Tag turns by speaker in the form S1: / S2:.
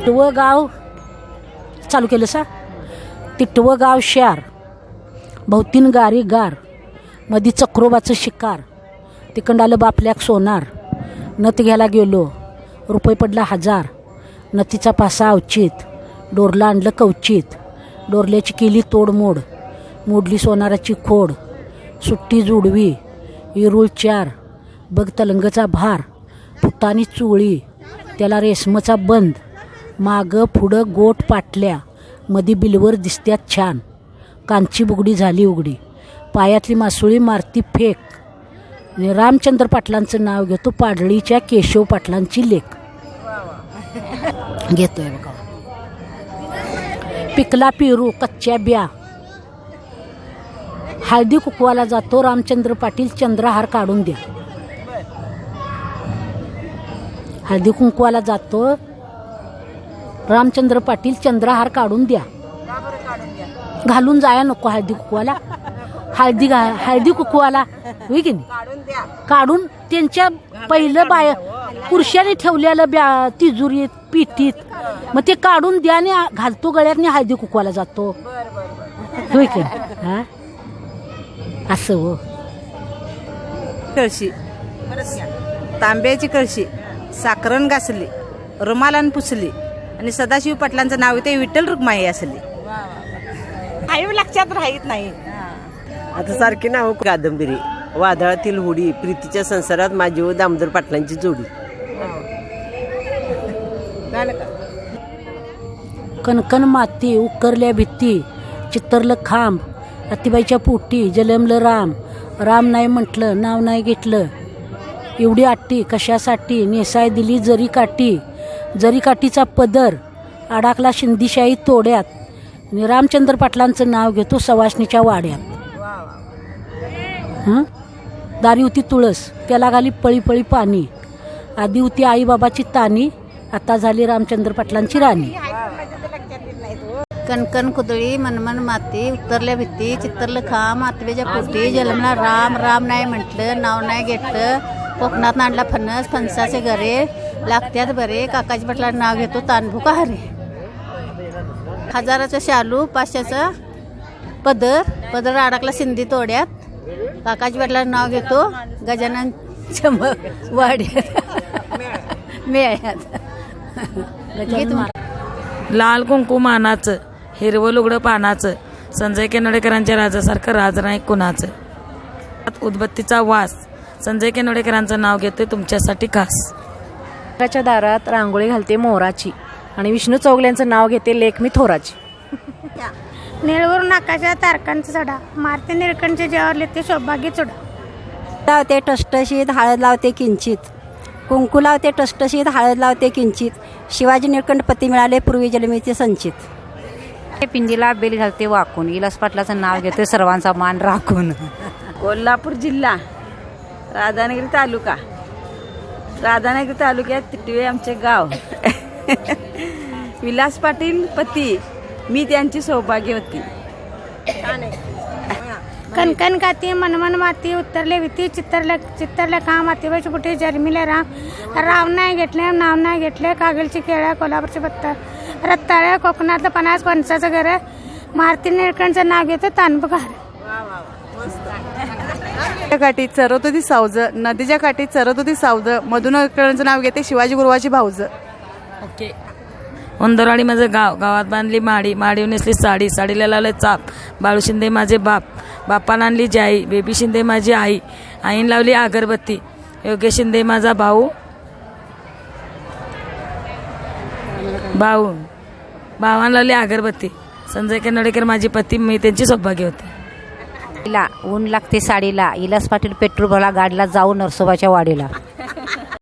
S1: टिटवं गाव चालू केलं सा टिटवं गाव शार भोवतीन गारी गार मधी चक्रोबाचं शिकार तिकडं आलं बापल्याक सोनार नथ घ्यायला गेलो रुपये पडला हजार नथीचा पासा अवचित डोरला आणलं कवचित डोरल्याची केली तोडमोड मोडली सोनाराची खोड सुट्टी जुडवी इरूळ चार बघ तलंगचा भार फुटानी चुळी त्याला रेशमचा बंद मागं पुढं गोट पाटल्या मधी बिलवर दिसत्यात छान. कांची बुगडी झाली उघडी. पायातली मासुळी मारती फेक. रामचंद्र पाटलांचं नाव घेतो पाडळीच्या केशव पाटलांची लेख. घेतोय बघा. पिकला पेरू कच्च्या ब्या. हळदी कुकवाला जातो रामचंद्र पाटील चंद्रहार काढून द्या. हळदी कुंकवाला जातो रामचंद्र पाटील चंद्रहार काढून द्या. घालून जाया नको हळदी कुकवाला. हळदी घा हळदी कुकवाला. होय की नाही? काढून त्यांच्या पहिलं बाय पुरुषाने ठेवलेलं ब्या तिजुरीत पिठीत मग ते काढून द्या आणि घालतो गळ्यात हळदी कुकवाला जातो. होय की? हा? असं हो.
S2: कळशी. तांब्याची कळशी. साखरण घासली. रुमालान पुसली. आणि सदाशिव पाटलांचं नाव येते विठ्ठल रुक्माई असली. आई लक्षात राहत नाही.
S3: आता सारखी नाव कादंबरी वादळातील होडी प्रीतीच्या संसारात माझी व दामोदर पाटलांची जोडी.
S1: कणकण माती उकरल्या भित्ती चित्तरलं खांब अतिबाईच्या पोटी जलमलं राम. राम नाही म्हटलं नाव नाही घेतलं. एवढी आट्टी कशासाठी नेसाय दिली जरी काठी. जरीकाठीचा पदर अडाकला शिंदीशाही तोड्यात. आणि रामचंद्र पाटलांचं नाव घेतो सवासणीच्या वाड्यात. हं? दारी होती तुळस त्याला घाली पळी पळी पाणी. आधी होती आईबाबाची तानी आता झाली रामचंद्र पाटलांची राणी.
S4: कणकण कुदळी मनमन माती उतरल्या भीती चित्तरलं खांब आतवेच्या पोटी जलमला राम राम नाही म्हटलं नाव नाही घेतलं कोकणात आणला फणस फणसाचे घरे लागत्यात बरे. काकाजी भटला नाव घेतो तानभुका हरे हजाराचं शालू पाचशेचं पदर पदर अडकला सिंधी तोड्यात. काकाजी भटला नाव घेतो गजानन चमक वाड्यात. मेळ्यात.
S5: लाल कुंकू मानाचं हिरवं लुगडं पानाचं संजय केनोडेकरांच्या राजासारखं राज नाही कुणाचं. उदबत्तीचा वास. संजय केनोडेकरांचं नाव घेते तुमच्यासाठी खास.
S6: घराच्या दारात रांगोळी घालते मोराची. आणि विष्णू चौगल्यांचं नाव घेते लेखमी थोराची.
S7: निळवरून आकाशात तारकांचा चढा. मारते निळकंठचे जेवारले ते सौभाग्य चढा
S8: लावते टष्टशीत हळद लावते किंचित. कुंकू लावते टष्टशीत हळद लावते किंचित. शिवाजी निळकंठ पती मिळाले पूर्वी जन्मीचे संचित.
S4: पिंडीला बेल घालते वाकून. इलास पाटलाचं नाव घेते सर्वांचा मान राखून.
S2: कोल्हापूर जिल्हा राधानगरी तालुका. राधानगरी तालुक्यात तिटवे आमचे गाव. विलास पाटील पती. मी त्यांची सौभाग्यवती
S7: कणकण काती मनमन माती उतरले भीती चित्तरले चित्तरले खा मातीबाची कुठे जन्मिले राम. राव नाही घेतले नाव नाही घेतले कागलची केळ्या कोल्हापूरचे पत्तर रत्ताळ्या कोकणातलं पन्नास फणसाचं घर मारती निळकंठचं नाव घेतं तानबघार
S9: नदीच्या काठी चरत होती सावज नदीच्या काठी चरत होती सावज. मधून नाव घेते शिवाजी गुरुवाची भाऊज.
S5: ओके. उंदरवाडी माझं गाव गावात बांधली माडी. माडीवर नेसली साडी. साडीला लावले चाप. बाळू शिंदे माझे बाप. बापाला आणली जाई. बेबी शिंदे माझी आई. आईन लावली अगरबत्ती. योगेश शिंदे माझा भाऊ. भाऊ. भावान लावली अगरबत्ती. संजय कनडेकर माझी पती. मी त्यांची सौभाग्य होती.
S4: हिला ऊन लागते साडीला. इलास पाटील पेट्रोल भरा गाडीला जाऊ नरसोबाच्या वाडीला.